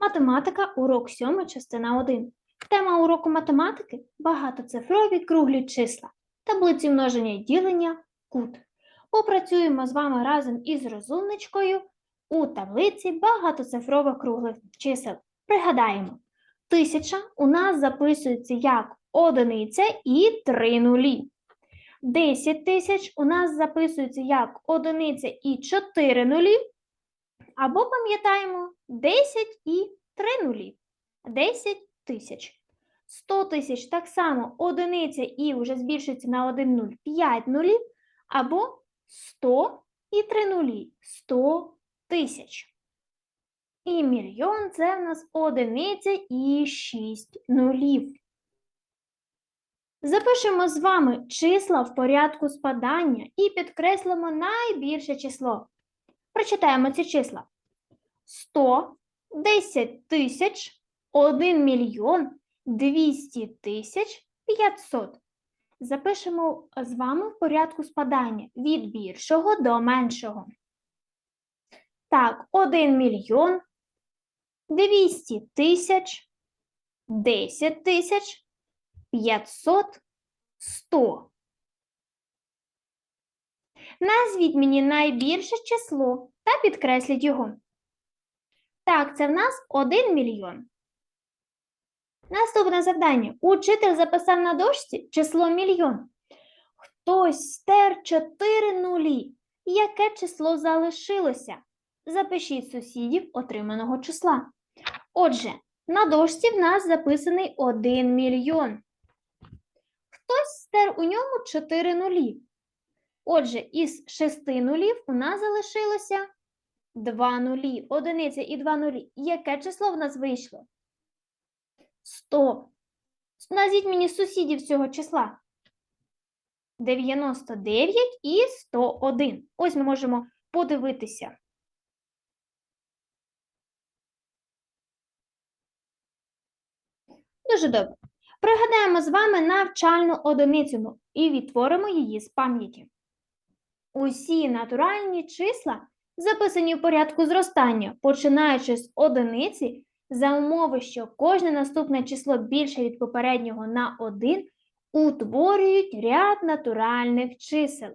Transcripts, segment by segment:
Математика, урок 7, частина 1. Тема уроку математики багатоцифрові круглі числа, таблиці множення і ділення, кут. Попрацюємо з вами разом із розумничкою у таблиці багатоцифрових круглих чисел. Пригадаємо, тисяча у нас записується як одиниця і три нулі. 10 тисяч у нас записується як одиниця і 4 нулі. Або пам'ятаємо 10 і 3 нулі. 10 тисяч. 100 тисяч так само одиниця і вже збільшується на 1 нуль 5 нулів. Або 100 і 3 нулі 100 тисяч. І мільйон це в нас одиниця і 6 нулів. Запишемо з вами числа в порядку спадання і підкреслимо найбільше число. Прочитаємо ці числа. 100, 10 тисяч, 1 мільйон, 200 тисяч, 500. Запишемо з вами в порядку спадання від більшого до меншого. Так, 1 мільйон, 200 тисяч, 10 тисяч, 500, 100. Назвіть мені найбільше число та підкресліть його. Так, це в нас 1 мільйон. Наступне завдання. Учитель записав на дошці число мільйон. Хтось стер 4 нулі. Яке число залишилося? Запишіть сусідів отриманого числа. Отже, на дошці в нас записаний 1 мільйон. Хтось стер у ньому 4 нулі. Отже, із 6 нулів у нас залишилося 2 нулі. Одиниця і 2 нулі. Яке число в нас вийшло? 100. Назвіть мені сусідів цього числа. 99 і 101. Ось ми можемо подивитися. Дуже добре. Пригадаємо з вами навчальну одиницю і відтворимо її з пам'яті. Усі натуральні числа записані в порядку зростання, починаючи з одиниці, за умови, що кожне наступне число більше від попереднього на 1, утворюють ряд натуральних чисел.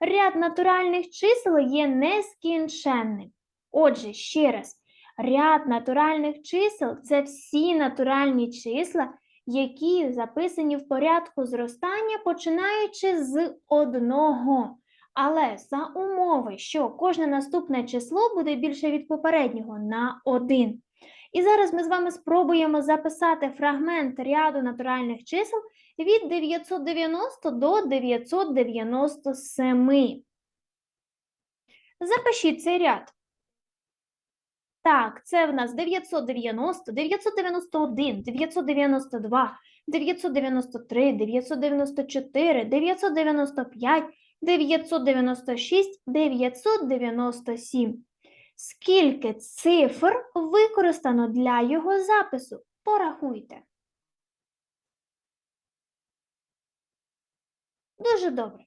Ряд натуральних чисел є нескінченним. Отже, ще раз, ряд натуральних чисел це всі натуральні числа, які записані в порядку зростання, починаючи з одного. Але за умови, що кожне наступне число буде більше від попереднього на 1. І зараз ми з вами спробуємо записати фрагмент ряду натуральних чисел від 990 до 997. Запишіть цей ряд. Так, це в нас 990, 991, 992, 993, 994, 995, 996, 997. Скільки цифр використано для його запису? Порахуйте. Дуже добре.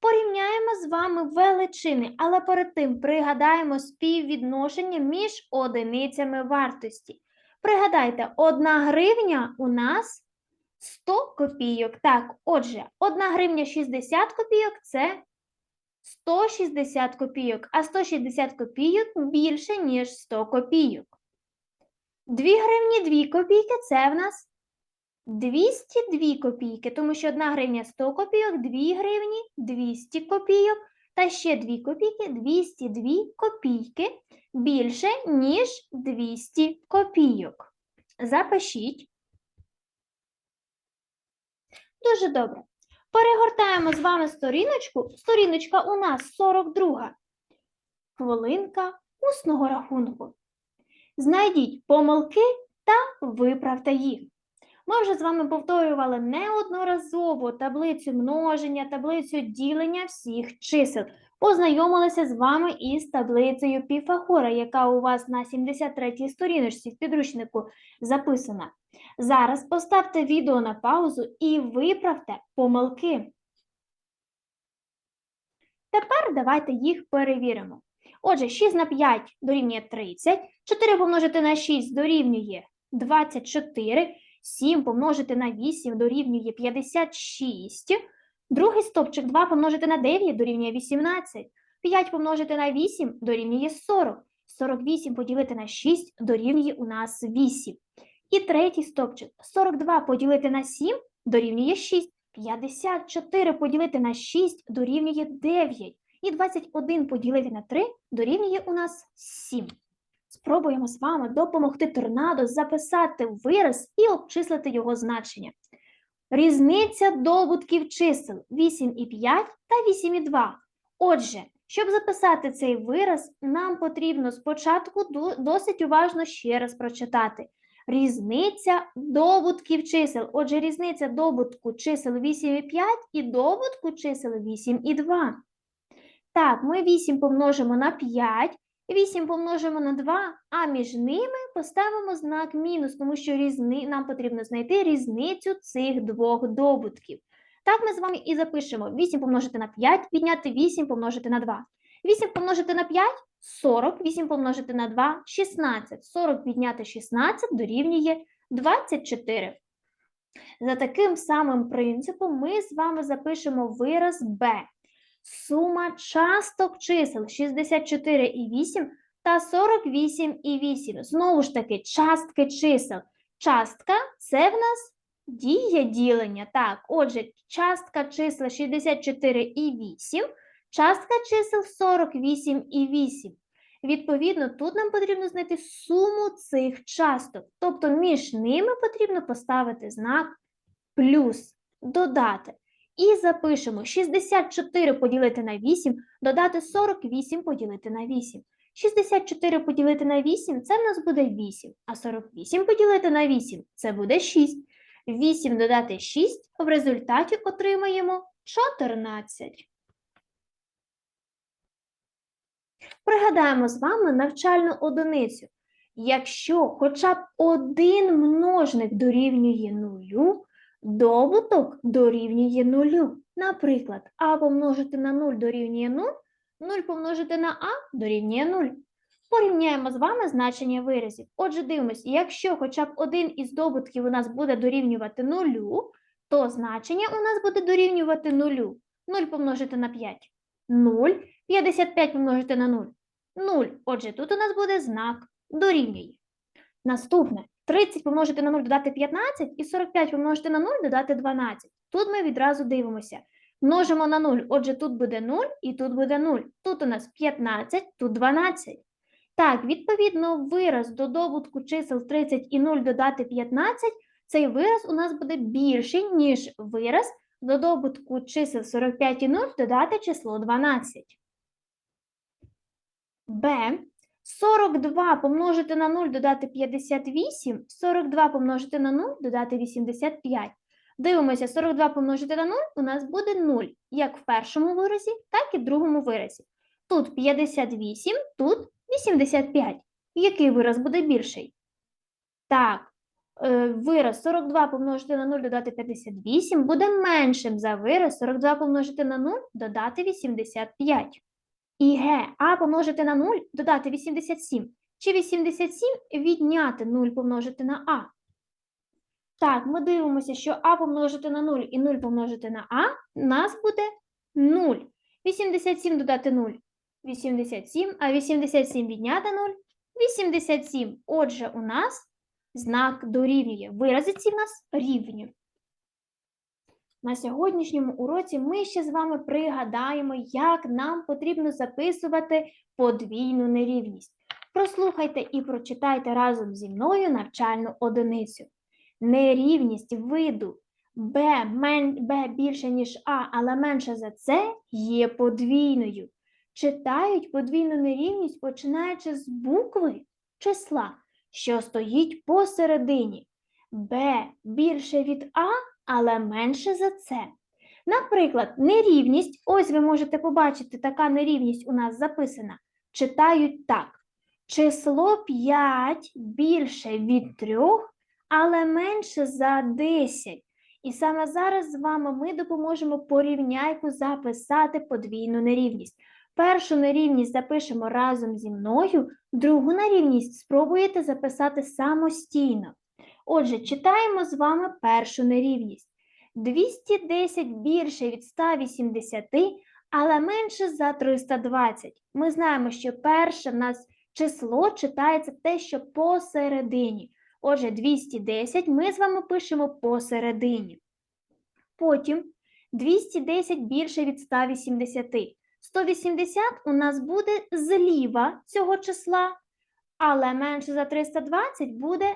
Порівняємо з вами величини, але перед тим пригадаємо співвідношення між одиницями вартості. Пригадайте, 1 гривня у нас 100 копійок. Так, отже, 1 гривня 60 копійок це 160 копійок, а 160 копійок більше, ніж 100 копійок. 2 гривні 2 копійки це в нас 202 копійки, тому що 1 гривня 100 копійок, 2 гривні 200 копійок, та ще 2 копійки 202 копійки більше, ніж 200 копійок. Запишіть. Дуже добре. Перегортаємо з вами сторіночку. Сторіночка у нас 42. Хвилинка усного рахунку. Знайдіть помилки та виправте їх. Ми вже з вами повторювали неодноразово таблицю множення, таблицю ділення всіх чисел. Познайомилися з вами із таблицею Піфагора, яка у вас на 73-й сторіночці в підручнику записана. Зараз поставте відео на паузу і виправте помилки. Тепер давайте їх перевіримо. Отже, 6 на 5 дорівнює 30, 4 помножити на 6 дорівнює 24, 7 помножити на 8 дорівнює 56, другий стопчик 2 помножити на 9 дорівнює 18, 5 помножити на 8 дорівнює 40, 48 поділити на 6 дорівнює у нас 8. І третій стопчик 42 поділити на 7 дорівнює 6, 54 поділити на 6 дорівнює 9. І 21 поділити на 3 дорівнює у нас 7. Спробуємо з вами допомогти торнадо записати вираз і обчислити його значення. Різниця добутків чисел 8,5 та 8,2. Отже, щоб записати цей вираз, нам потрібно спочатку досить уважно ще раз прочитати. Різниця добутків чисел. Отже, різниця добутку чисел 8,5 і добутку чисел 8,2. Так, ми 8 помножимо на 5, 8 помножимо на 2, а між ними поставимо знак мінус, тому що різни... нам потрібно знайти різницю цих двох добутків. Так ми з вами і запишемо 8 помножити на 5, відняти 8 помножити на 2. 8 помножити на 5 – 40, 8 помножити на 2 – 16. 40 відняти 16 дорівнює 24. За таким самим принципом ми з вами запишемо вираз b. Сума часток чисел 64 і 8 та 48 і 8. Знову ж таки, частки чисел. Частка – це в нас дія ділення. Так, отже, частка чисел 64 і 8, частка чисел 48 і 8. Відповідно, тут нам потрібно знайти суму цих часток. Тобто між ними потрібно поставити знак плюс, додати. І запишемо 64 поділити на 8, додати 48 поділити на 8. 64 поділити на 8 це в нас буде 8, а 48 поділити на 8 це буде 6. 8 додати 6 в результаті отримаємо 14. Пригадаємо з вами навчальну одиницю. Якщо хоча б один множник дорівнює нулю, добуток дорівнює нулю. Наприклад, а помножити на 0 дорівнює 0, 0 помножити на а дорівнює 0. Порівняємо з вами значення виразів. Отже, дивимось, якщо хоча б один із добутків у нас буде дорівнювати нулю, то значення у нас буде дорівнювати нулю. 0 помножити на 5 – 0, 55 помножити на 0 – 0. Отже, тут у нас буде знак дорівнює. Наступне. 30 помножити на 0 додати 15 і 45 помножити на 0 додати 12. Тут ми відразу дивимося. Множимо на 0, отже, тут буде 0 і тут буде 0. Тут у нас 15, тут 12. Так, відповідно, вираз до добутку чисел 30 і 0 додати 15, цей вираз у нас буде більший, ніж вираз до добутку чисел 45 і 0 додати число 12. Б. 42 помножити на 0 додати 58, 42 помножити на 0 додати 85. Дивимося, 42 помножити на 0 у нас буде 0, як в першому виразі, так і в другому виразі. Тут 58, тут 85. Який вираз буде більший? Так, е, вираз 42 помножити на 0 додати 58 буде меншим за вираз 42 помножити на 0 додати 85. І Г А помножити на 0 додати 87. Чи 87 відняти 0 помножити на А? Так, ми дивимося, що А помножити на 0 і 0 помножити на А, у нас буде 0. 87 додати 0 – 87, а 87 відняти 0 – 87. Отже, у нас знак дорівнює. Вирази ці в нас рівні. На сьогоднішньому уроці ми ще з вами пригадаємо, як нам потрібно записувати подвійну нерівність. Прослухайте і прочитайте разом зі мною навчальну одиницю. Нерівність виду b, мен, b більше, ніж А, але менше за це є подвійною. Читають подвійну нерівність, починаючи з букви числа, що стоїть посередині. b більше від А, але менше за це. Наприклад, нерівність, ось ви можете побачити, така нерівність у нас записана. Читають так. Число 5 більше від 3, але менше за 10. І саме зараз з вами ми допоможемо порівняйку записати подвійну нерівність. Першу нерівність запишемо разом зі мною, другу нерівність спробуєте записати самостійно. Отже, читаємо з вами першу нерівність. 210 більше від 180, але менше за 320. Ми знаємо, що перше в нас число читається те, що посередині. Отже, 210 ми з вами пишемо посередині. Потім 210 більше від 180. 180 у нас буде зліва цього числа, але менше за 320 буде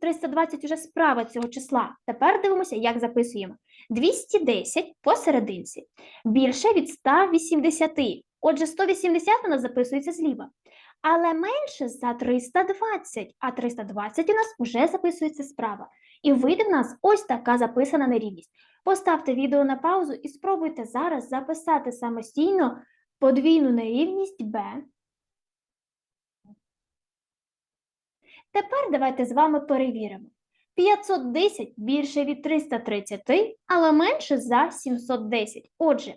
320 уже справа цього числа. Тепер дивимося, як записуємо. 210 посерединці більше від 180. Отже, 180 у нас записується зліва. Але менше за 320, а 320 у нас вже записується справа. І вийде в нас ось така записана нерівність. Поставте відео на паузу і спробуйте зараз записати самостійно подвійну нерівність b. Тепер давайте з вами перевіримо. 510 більше від 330, але менше за 710. Отже,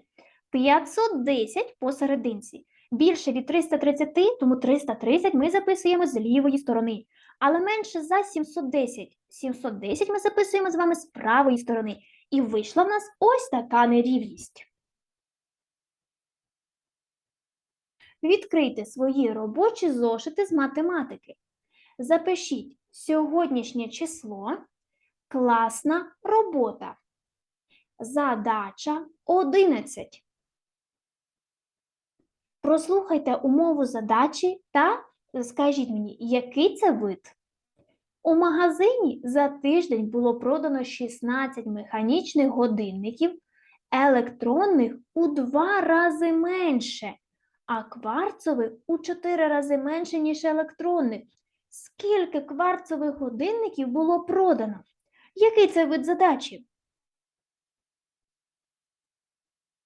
510 посерединці. Більше від 330, тому 330 ми записуємо з лівої сторони. Але менше за 710. 710 ми записуємо з вами з правої сторони. І вийшла в нас ось така нерівність. Відкрийте свої робочі зошити з математики. Запишіть сьогоднішнє число, класна робота. Задача 11. Прослухайте умову задачі та скажіть мені, який це вид? У магазині за тиждень було продано 16 механічних годинників, електронних у два рази менше, а кварцових у 4 рази менше, ніж електронних. Скільки кварцових годинників було продано? Який це вид задачі?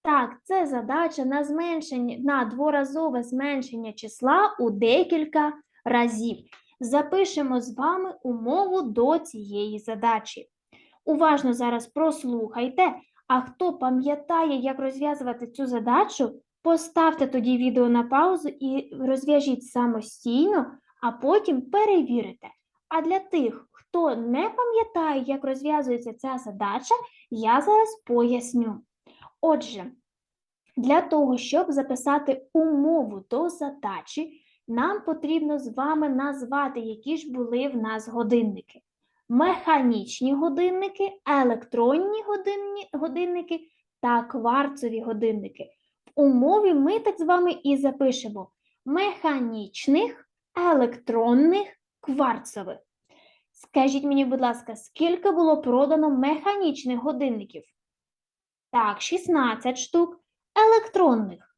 Так, це задача на зменшення, на дворазове зменшення числа у декілька разів. Запишемо з вами умову до цієї задачі. Уважно зараз прослухайте, а хто пам'ятає, як розв'язувати цю задачу, поставте тоді відео на паузу і розв'яжіть самостійно, а потім перевірите. А для тих, хто не пам'ятає, як розв'язується ця задача, я зараз поясню. Отже, для того, щоб записати умову до задачі, нам потрібно з вами назвати, які ж були в нас годинники. Механічні годинники, електронні годинні, годинники та кварцові годинники. В умові ми так з вами і запишемо механічних, електронних, кварцових. Скажіть мені, будь ласка, скільки було продано механічних годинників? Так, 16 штук. Електронних.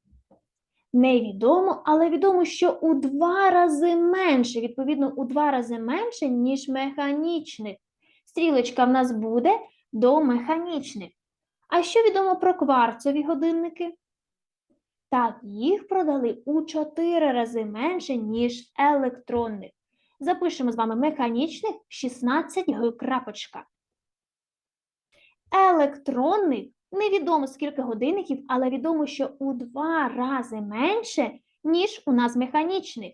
Невідомо, але відомо, що у два рази менше, відповідно, у два рази менше, ніж механічних. Стрілочка в нас буде до механічних. А що відомо про кварцові годинники? Так, їх продали у 4 рази менше, ніж електронних. Запишемо з вами механічних 16 крапочка. Електронних невідомо скільки годинників, але відомо, що у два рази менше, ніж у нас механічних.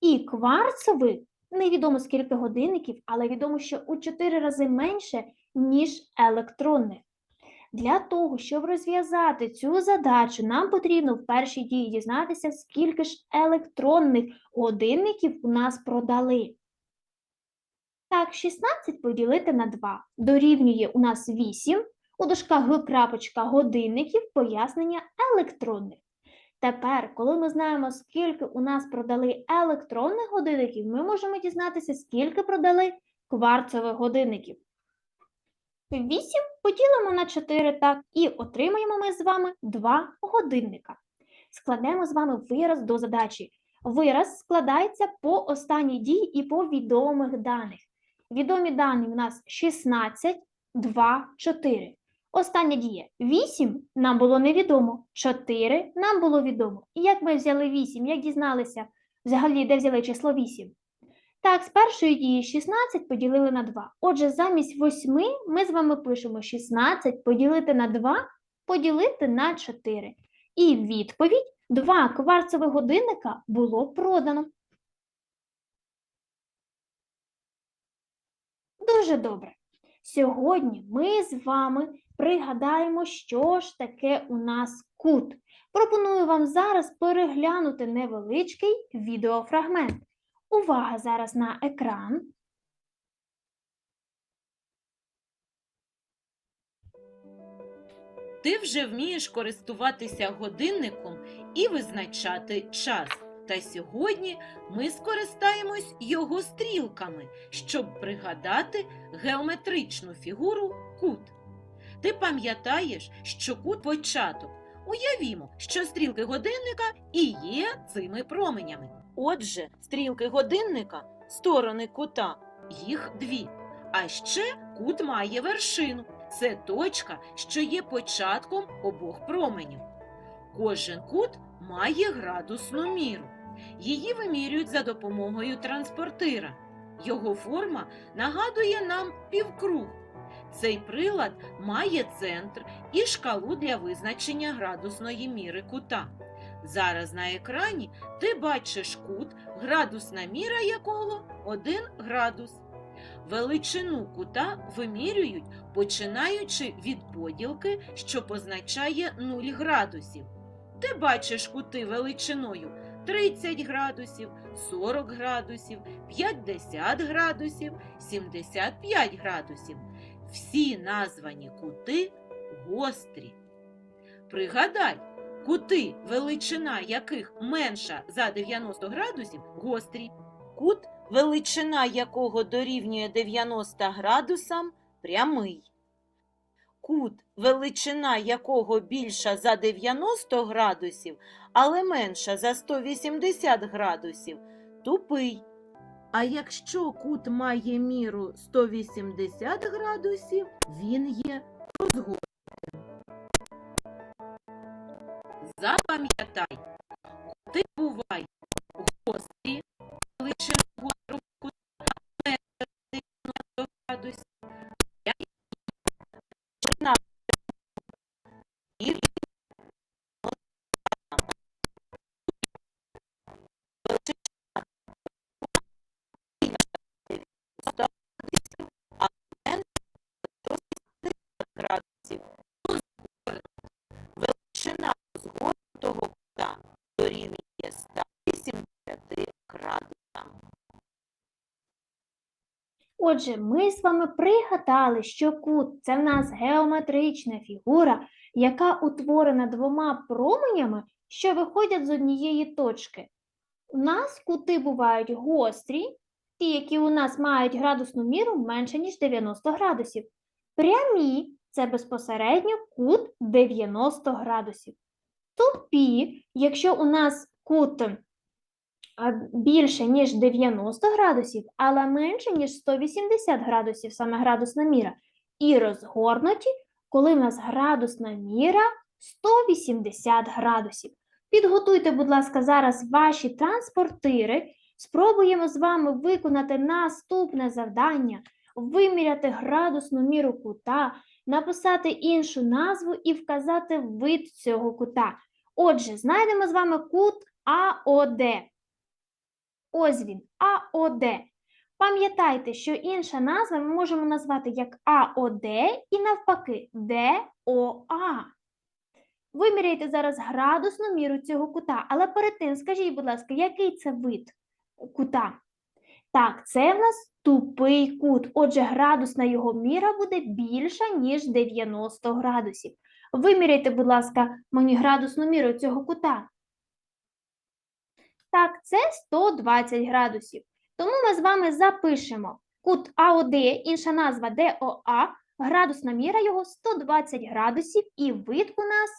І кварцових невідомо скільки годинників, але відомо, що у 4 рази менше, ніж електронних. Для того, щоб розв'язати цю задачу, нам потрібно в першій дії дізнатися, скільки ж електронних годинників у нас продали. Так, 16 поділити на 2 дорівнює у нас 8, у дужках Г крапочка годинників пояснення електронних. Тепер, коли ми знаємо, скільки у нас продали електронних годинників, ми можемо дізнатися, скільки продали кварцевих годинників. 8 поділимо на 4 так, і отримаємо ми з вами 2 годинника. Складемо з вами вираз до задачі. Вираз складається по останній дії і по відомих даних. Відомі дані у нас 16, 2, 4. Остання дія 8 нам було невідомо, 4 нам було відомо. І як ми взяли 8, як дізналися взагалі, де взяли число 8? Так, з першої дії 16 поділили на 2. Отже, замість 8 ми з вами пишемо 16 поділити на 2, поділити на 4. І відповідь Два кварцевих годинника було продано. Дуже добре. Сьогодні ми з вами пригадаємо, що ж таке у нас кут. Пропоную вам зараз переглянути невеличкий відеофрагмент. Увага зараз на екран. Ти вже вмієш користуватися годинником і визначати час. Та сьогодні ми скористаємось його стрілками, щоб пригадати геометричну фігуру кут. Ти пам'ятаєш, що кут початок. Уявімо, що стрілки годинника і є цими променями. Отже, стрілки годинника, сторони кута, їх дві. А ще кут має вершину. Це точка, що є початком обох променів. Кожен кут має градусну міру. Її вимірюють за допомогою транспортира. Його форма нагадує нам півкруг. Цей прилад має центр і шкалу для визначення градусної міри кута. Зараз на екрані ти бачиш кут, градусна міра якого 1 градус. Величину кута вимірюють, починаючи від поділки, що позначає 0 градусів. Ти бачиш кути величиною 30 градусів, 40 градусів, 50 градусів, 75 градусів. Всі названі кути гострі. Пригадай, кути, величина яких менша за 90 градусів, гострі. Кут, величина якого дорівнює 90 градусам, прямий. Кут, величина якого більша за 90 градусів, але менша за 180 градусів, тупий. А якщо кут має міру 180 градусів, він є розгорнутим. Запам'ятай, кути бувають Отже, ми з вами пригадали, що кут це в нас геометрична фігура, яка утворена двома променями, що виходять з однієї точки. У нас кути бувають гострі, ті, які у нас мають градусну міру менше, ніж 90 градусів. Прямі це безпосередньо кут 90 градусів. Тупі, якщо у нас кут більше, ніж 90 градусів, але менше, ніж 180 градусів, саме градусна міра. І розгорнуті, коли в нас градусна міра 180 градусів. Підготуйте, будь ласка, зараз ваші транспортири. Спробуємо з вами виконати наступне завдання, виміряти градусну міру кута, написати іншу назву і вказати вид цього кута. Отже, знайдемо з вами кут АОД. Ось він, АОД. Пам'ятайте, що інша назва ми можемо назвати як АОД і навпаки ДОА. Виміряйте зараз градусну міру цього кута, але перед тим скажіть, будь ласка, який це вид кута? Так, це в нас тупий кут. Отже, градусна його міра буде більша, ніж 90 градусів. Виміряйте, будь ласка, мені градусну міру цього кута. Так, це 120 градусів. Тому ми з вами запишемо кут АОД, інша назва ДОА, градусна міра його 120 градусів і вид у нас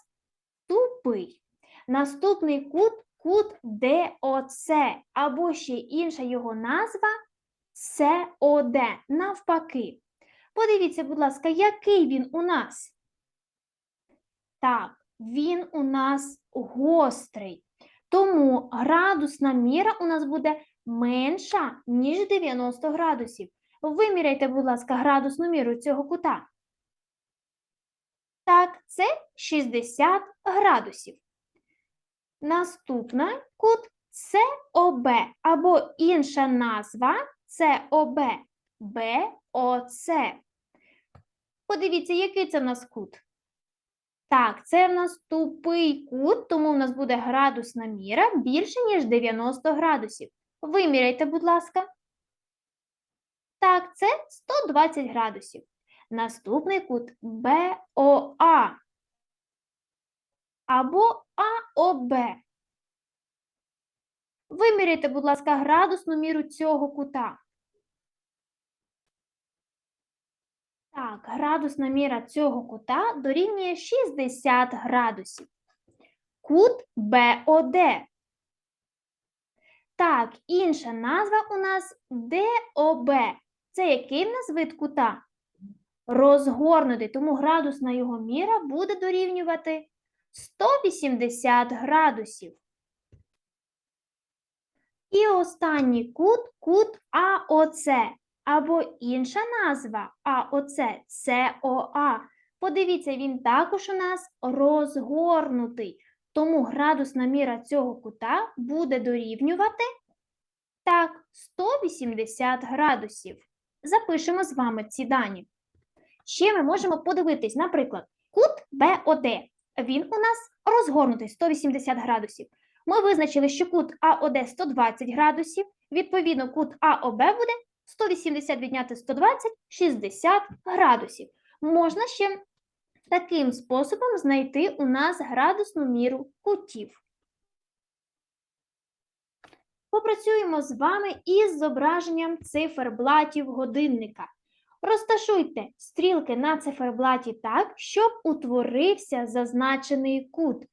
тупий. Наступний кут кут ДОЦ, або ще інша його назва СОД, навпаки. Подивіться, будь ласка, який він у нас? Так, він у нас гострий. Тому градусна міра у нас буде менша, ніж 90 градусів. Виміряйте, будь ласка, градусну міру цього кута. Так, це 60 градусів. Наступний кут СОБ або інша назва СОБ. БОЦ. Подивіться, який це в нас кут. Так, це в нас тупий кут, тому в нас буде градусна міра більше, ніж 90 градусів. Виміряйте, будь ласка. Так, це 120 градусів. Наступний кут БОА або АОБ. Виміряйте, будь ласка, градусну міру цього кута. Так, градусна міра цього кута дорівнює 60 градусів. Кут БОД. Так, інша назва у нас ДОБ. Це який в нас вид кута? Розгорнутий, тому градусна його міра буде дорівнювати 180 градусів. І останній кут кут АОЦ або інша назва АОЦ СОА. Подивіться, він також у нас розгорнутий. Тому градусна міра цього кута буде дорівнювати так, 180 градусів. Запишемо з вами ці дані. Ще ми можемо подивитись, наприклад, кут БОД. Він у нас розгорнутий 180 градусів. Ми визначили, що кут АОД 120 градусів, відповідно, кут АОБ буде 180 відняти 120 – 60 градусів. Можна ще таким способом знайти у нас градусну міру кутів. Попрацюємо з вами із зображенням циферблатів годинника. Розташуйте стрілки на циферблаті так, щоб утворився зазначений кут.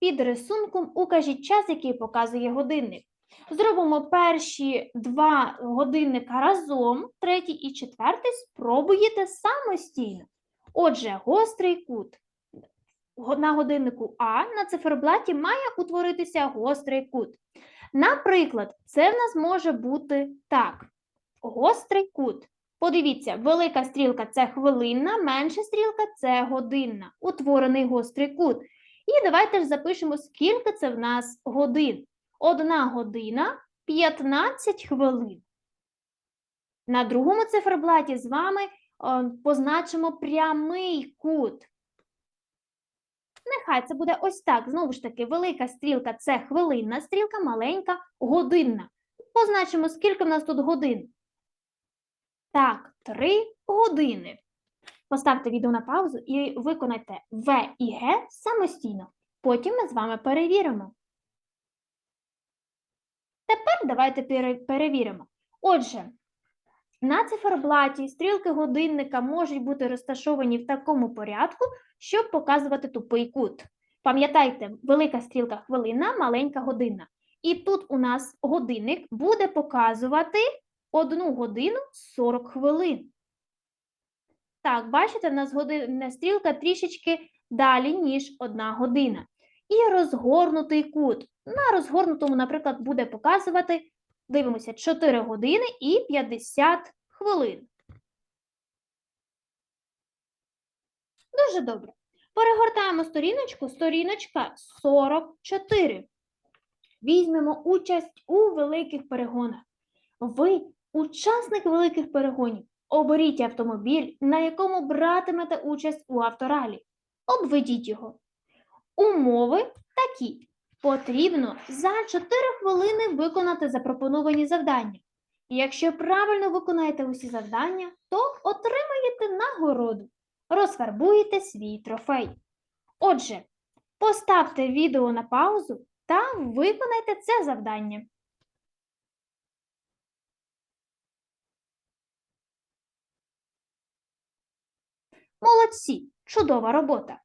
Під рисунком укажіть час, який показує годинник. Зробимо перші два годинника разом, третій і четвертий спробуєте самостійно. Отже, гострий кут. На годиннику А на циферблаті має утворитися гострий кут. Наприклад, це в нас може бути так: гострий кут. Подивіться, велика стрілка це хвилинна, менша стрілка це годинна. Утворений гострий кут. І давайте ж запишемо, скільки це в нас годин. Одна година 15 хвилин. На другому циферблаті з вами е, позначимо прямий кут. Нехай це буде ось так. Знову ж таки, велика стрілка це хвилинна стрілка, маленька годинна. Позначимо, скільки в нас тут годин. Так, 3 години. Поставте відео на паузу і виконайте В і Г самостійно. Потім ми з вами перевіримо. Тепер давайте перевіримо. Отже, на циферблаті стрілки годинника можуть бути розташовані в такому порядку, щоб показувати тупий кут. Пам'ятайте, велика стрілка хвилина, маленька година. І тут у нас годинник буде показувати 1 годину 40 хвилин. Так, бачите, в нас годинна стрілка трішечки далі, ніж 1 година. І розгорнутий кут. На розгорнутому, наприклад, буде показувати, дивимося, 4 години і 50 хвилин. Дуже добре. Перегортаємо сторіночку, сторіночка 44. Візьмемо участь у великих перегонах. Ви учасник великих перегонів. Оберіть автомобіль, на якому братимете участь у авторалі. Обведіть його. Умови такі. Потрібно за 4 хвилини виконати запропоновані завдання. І Якщо правильно виконаєте усі завдання, то отримаєте нагороду. Розфарбуєте свій трофей. Отже, поставте відео на паузу та виконайте це завдання. Молодці! Чудова робота!